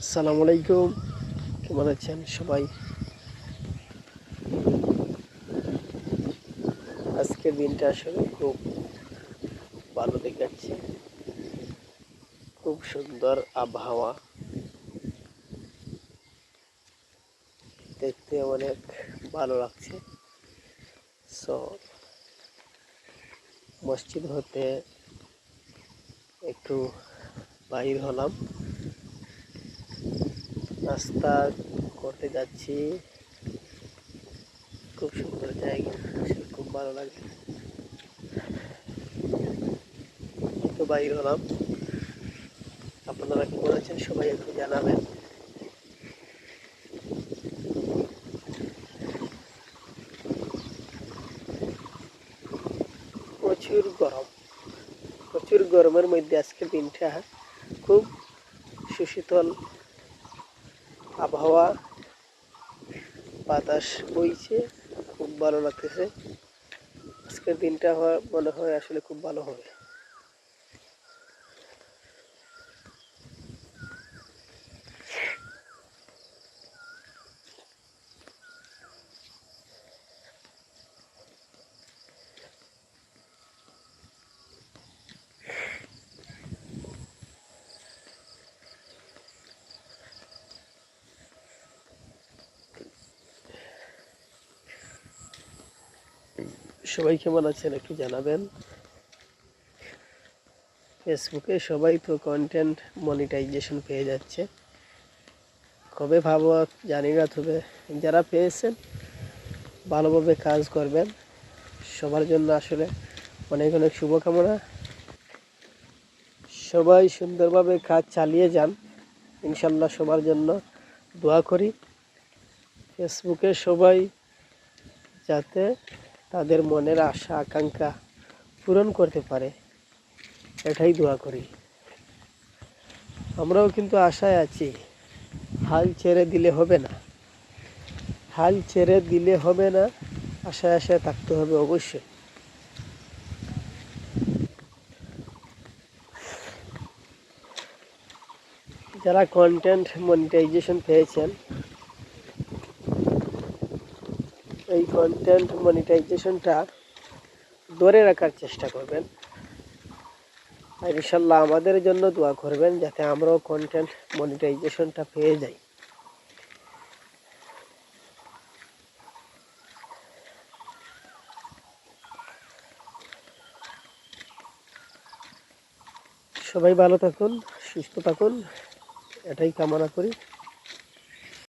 আসসালামু আলাইকুম। কেমন আছেন সবাই? আজকের দিনটা আসলে খুব ভালো দেখাচ্ছে। খুব সুন্দর আবহাওয়া। দেখতে অনেক ভালো লাগছে। সো, মসজিদ হতে একটু বাহির হলাম। নাস্তা করতে যাচ্ছি। খুব সুন্দর জায়গা খুব ভালো লাগে তো বাইর হলাম। আপনারা কি বলেছেন সবাই একটু জানাবেন। প্রচুর গরম, প্রচুর গরমের মধ্যে আজকে দিনটা খুব সুশীতল আবহাওয়া বাতাস বইছে খুব ভালো লাগতেছে। আজকের দিনটা মনে হয় আসলে খুব ভালো হবে। সবাই কেমন আছেন একটু জানাবেন? ফেসবুকে সবাই তো কন্টেন্ট মনিটাইজেশন পেয়ে যাচ্ছে। কবে ভাবো জানি না, তবে যারা পেয়েছেন, ভালোভাবে কাজ করবেন। সবার জন্য আসলে অনেক অনেক শুভকামনা। সবাই সুন্দরভাবে কাজ চালিয়ে যান। ইনশাল্লাহ সবার জন্য দোয়া করি। ফেসবুকে সবাই যাতে তাদের মনের আশা, আকাঙ্ক্ষা পূরণ করতে পারে, এটাই দোয়া করি। আমরাও কিন্তু আশায় আছি, হাল ছেড়ে দিলে হবে না। হাল ছেড়ে দিলে হবে না, আশায় আশায় থাকতে হবে অবশ্যই। যারা কন্টেন্ট মনিটাইজেশন পেয়েছেন এই কন্টেন্ট মনিটাইজেশনটা ধরে রাখার চেষ্টা করবেন। আর ইনশাল্লাহ আমাদের জন্য দোয়া করবেন যাতে আমরাও কন্টেন্ট মনিটাইজেশনটা পেয়ে যাই। সবাই ভালো থাকুন, সুস্থ থাকুন, এটাই কামনা করি।